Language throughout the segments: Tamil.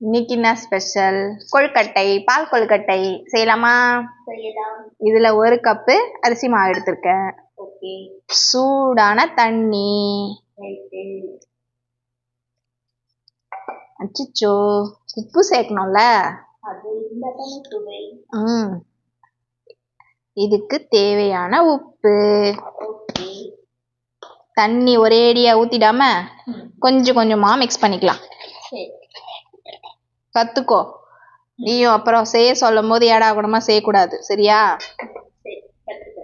இன்னைக்கு என்ன ஸ்பெஷல் கொழுக்கட்டை பால் கொழுக்கட்டை செய்யலாமா? இதுல ஒரு கப்பு அரிசி மாவு எடுத்திருக்கேன். சூடான தண்ணி. அச்சிச்சோ. உப்பு சேர்க்கணும்ல? இதுக்கு தேவையான உப்பு. தண்ணி ஒரேடியா ஊத்திடாம? கொஞ்சம் கொஞ்சமா மிக்ஸ் பண்ணிக்கலாம். கத்துக்கோ. நீயும் அப்புறம் செய்ய சொல்லும் போது ஏடா கூடமா செய்யக்கூடாது. சரியா? கற்றுக்க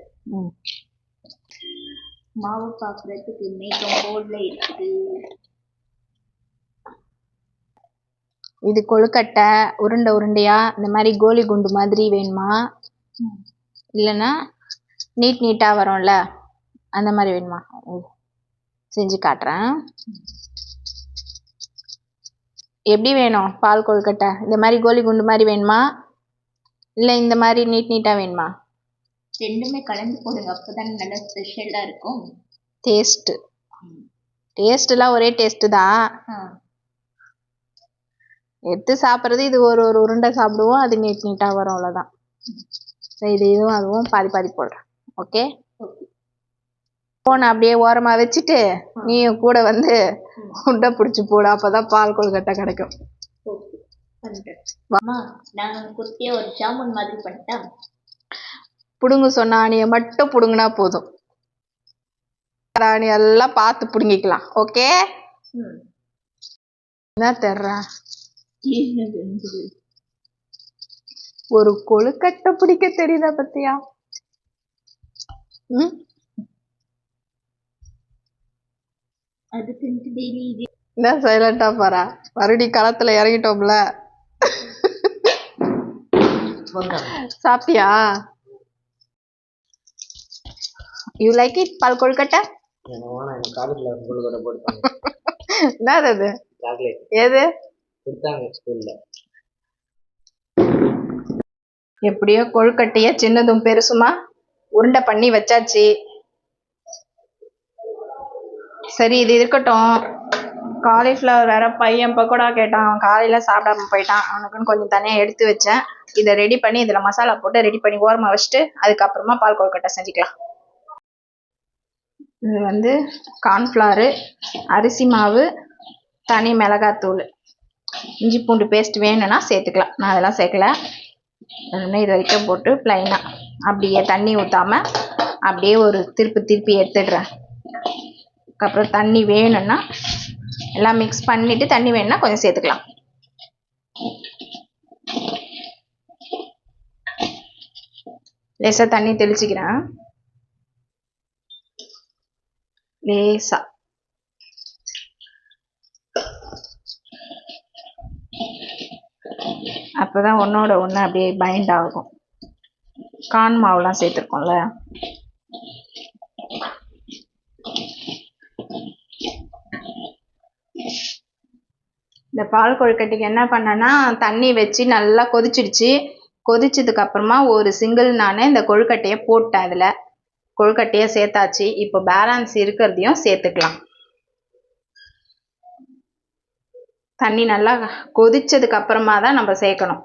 மாவு பார்க்குறதுக்கு மேகம் போர்டில் இருக்குது. இது கொழுக்கட்டை உருண்டை உருண்டையா? இந்த மாதிரி கோலி குண்டு மாதிரி வேணுமா? இல்லைன்னா நீட் நீட்டாக வரும்ல? அந்த மாதிரி வேணுமா. செஞ்சு காட்டுறேன். எப்படி வேணும்? பால் கொழுக்கட்டை. இந்த மாதிரி கோலி குண்டு மாதிரி வேணுமா? இல்லை இந்த மாதிரி நீட் நீட்டாக வேணுமா? ரெண்டுமே கலந்து போடுங்க. அப்போ தானே நல்லா ஸ்பெஷலாக இருக்கும். டேஸ்ட்டு டேஸ்ட்டுலாம் ஒரே டேஸ்ட்டு தான். எடுத்து சாப்பிட்றது இது ஒரு ஒரு உருண்டை சாப்பிடுவோம். அது நீட் நீட்டாக வரும். அவ்வளோதான் இது இதுவும் அதுவும் பாதி பாதி போடுறேன். ஓகே ஃபோனை அப்படியே ஓரமாக வச்சுட்டு நீயும் கூட வந்து உண்டை பிடிச்சி போடு அப்போ தான் பால் கொழுக்கட்டை கிடைக்கும். அம்மா நான் குட்டியாக ஒரு ஜாமுன் மாதிரி பண்ணிட்டா? பிடுங்க சொன்ன ஆணியை மட்டும் பிடுங்கினா போதும். ஆணி எல்லாம் பார்த்து பிடுங்கிக்கலாம் ஓகே? என்ன தெர்ற? ஒரு கொழுக்கட்டை பிடிக்க தெரியுதா பத்தியா? ம்? அதுக்கு டெய்லி இது என்ன சைலண்டா பாரா மறுபடி களத்துல இறங்கிட்டோம்ல. சாப்பிட்டியா? யூ லைக் இட் பால் கொழுக்கட்டை? என்னது அது? சாக்லேட் ஏது கொடுத்தாங்க ஸ்கூலில் எப்படியோ கொழுக்கட்டைய சின்னதும் பெருசுமா உருண்டை பண்ணி வச்சாச்சு. சரி இது இருக்கட்டும். காலிஃப்ளவர் வேற பையன் பக்கோடா கேட்டான். அவன் காலையில் சாப்பிடாம போயிட்டான். அவனுக்குன்னு கொஞ்சம் தனியாக எடுத்து வச்சேன். இதை ரெடி பண்ணி இதில் மசாலா போட்டு ரெடி பண்ணி ஓரமாக வச்சுட்டு அதுக்கப்புறமா பால் கொழுக்கட்டை செஞ்சுக்கலாம். இது வந்து கார்ன்ஃப்ளவரு அரிசி மாவு தனி மிளகாத்தூள். இஞ்சி பூண்டு பேஸ்ட் வேணும்னா சேர்த்துக்கலாம். நான் அதெல்லாம் சேர்க்கல. ஒன்று இது வரைக்கும் போட்டு ப்ளைனாக அப்படியே தண்ணி ஊற்றாம அப்படியே ஒரு திருப்பி திருப்பி எடுத்துடுறேன். அதுக்கப்புறம் தண்ணி வேணும்னா எல்லாம் மிக்ஸ் பண்ணிவிட்டு தண்ணி வேணும்னா கொஞ்சம் சேர்த்துக்கலாம். லேசாக தண்ணி தெளிச்சிக்கிறேன். லேசாக அப்போ தான் ஒன்றோட ஒன்று அப்படியே பைண்ட் ஆகும். கான் மாவுலாம் சேர்த்துருக்கோம்ல. இந்த பால் கொழுக்கட்டைக்கு என்ன பண்ணேன்னா தண்ணி வச்சு நல்லா கொதிச்சிடுச்சு. கொதிச்சதுக்கு அப்புறமா ஒரு சிங்கிள் நான் இந்த கொழுக்கட்டையை போட்டேன் அதில். கொழுக்கட்டையை சேர்த்தாச்சு. இப்போ பேலன்ஸ் இருக்கிறதையும் சேர்த்துக்கலாம். தண்ணி நல்லா கொதிச்சதுக்கு அப்புறமா தான் நம்ம சேர்க்கணும்.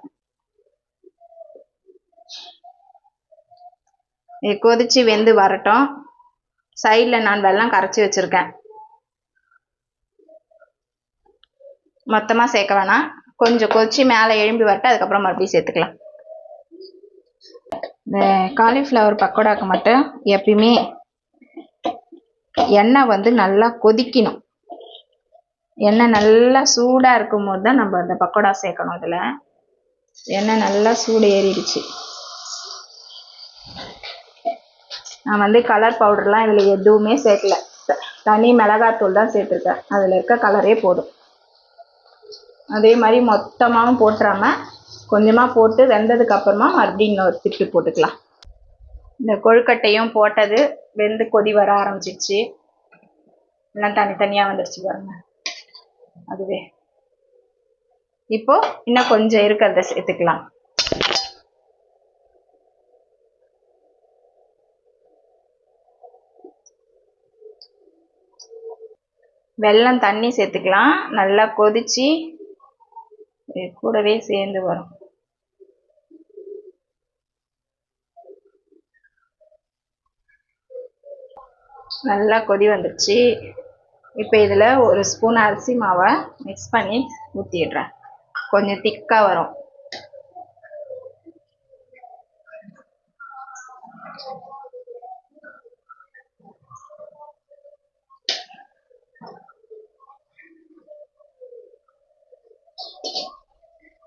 கொதிச்சு வெந்து வரட்டும். சைடில் நான் வெள்ளம் கரைச்சி வச்சுருக்கேன். மொத்தமாக சேர்க்க வேணாம். கொஞ்சம் கொதிச்சு மேலே எழும்பி வரட்டு அதுக்கப்புறம் மறுபடியும் சேர்த்துக்கலாம். இந்த காலிஃப்ளவர் பக்கோடாக்கு மட்டும் எப்பயுமே எண்ணெய் வந்து நல்லா கொதிக்கணும். எண்ணெய் நல்லா சூடாக இருக்கும்போது தான் நம்ம அந்த பக்கோடா சேர்க்கணும் அதில். எண்ணெய் நல்லா சூடு ஏறிடுச்சு. நான் வந்து கலர் பவுடர்லாம் இதில் எதுவுமே சேர்க்கல. த- தனி மிளகாத்தூள் தான் சேர்த்துருக்கேன். அதில் இருக்க கலரே போதும். அதே மாதிரி மொத்தமாகவும் போட்டுறாமல் கொஞ்சமாக போட்டு வெந்ததுக்கு அப்புறமா மறுபடியும் இன்னொரு திருப்பி போட்டுக்கலாம். இந்த கொழுக்கட்டையும் போட்டது வெந்து கொதி வர ஆரம்பிச்சிடுச்சு எல்லாம் தனித்தனியாக வந்துடுச்சு பாருங்க. அதுவே. இப்போ இன்னும் கொஞ்சம் இருக்கிறத சேர்த்துக்கலாம். வெல்லம் தண்ணி சேர்த்துக்கலாம். நல்லா கொதிச்சு கூடவே சேர்ந்து வரும். நல்லா கொதி வந்துடுச்சு இப்போ இதில் ஒரு ஸ்பூன் அரிசி மாவை மிக்ஸ் பண்ணி ஊற்றிடுறேன் கொஞ்சம் திக்காக வரும்.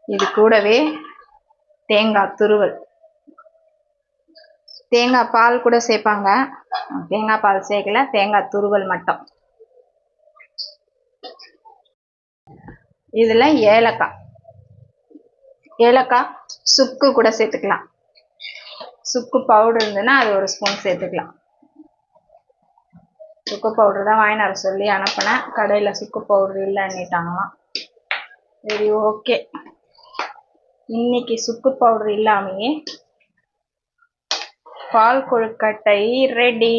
இது கூடவே தேங்காய் துருவல். தேங்காய் பால் கூட சேர்ப்பாங்க தேங்காய் பால் சேர்க்கல தேங்காய் துருவல் மட்டும். இதில் ஏலக்காய். ஏலக்காய் சுக்கு கூட சேர்த்துக்கலாம் சுக்கு பவுடர் இருந்ததுன்னா அது ஒரு ஸ்பூன் சேர்த்துக்கலாம் சுக்கு பவுடர் தான் வாங்கினார வர சொல்லி அனுப்பினேன். கடையில் சுக்கு பவுடர் இல்லைன்னுட்டாங்களாம். சரி ஓகே இன்னைக்கு சுக்கு பவுடர் இல்லாமையே. பால் கொழுக்கட்டை ரெடி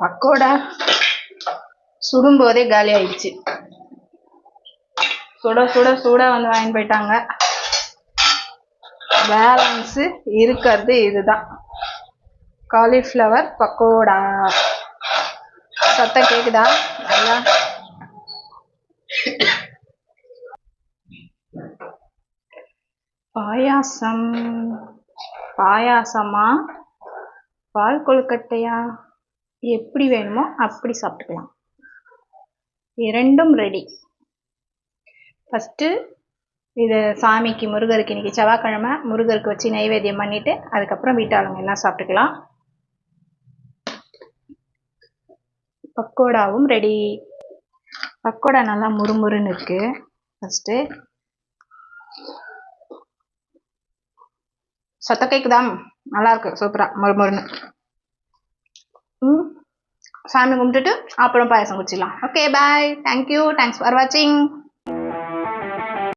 பக்கோடா. சுடும்போதே காலி ஆயிடுச்சு. சுட சுட சுட வந்து வாங்கிட்டு போயிட்டாங்க. பேலன்ஸு இருக்கிறது இதுதான். காலிஃப்ளவர் பக்கோடா. சத்தம் கேக்குதா? நல்லா? பாயாசம். பாயாசமா? பால் கொழுக்கட்டையா? எப்படி வேணுமோ அப்படி சாப்பிட்டுக்கலாம். இரண்டும் ரெடி ஃபஸ்ட்டு இது சாமிக்கு முருகருக்கு இன்னைக்கு செவ்வாய்க்கிழமை முருகருக்கு வச்சு நைவேத்தியம் பண்ணிட்டு அதுக்கப்புறம் வீட்டாளுங்க எல்லாம் சாப்பிட்டுக்கலாம். பக்கோடாவும் ரெடி பக்கோடா நல்லா முறுமுறுன்னு இருக்கு. ஃபஸ்ட்டு சத்த கேக்குதா? நல்லா இருக்கு. சூப்பரா முறுமுறுன்னு. ம். சாமி கும்பிட்டுட்டு அப்புறம் பாயசம் குடிச்சிடலாம். Okay bye thank you thanks for வாட்சிங்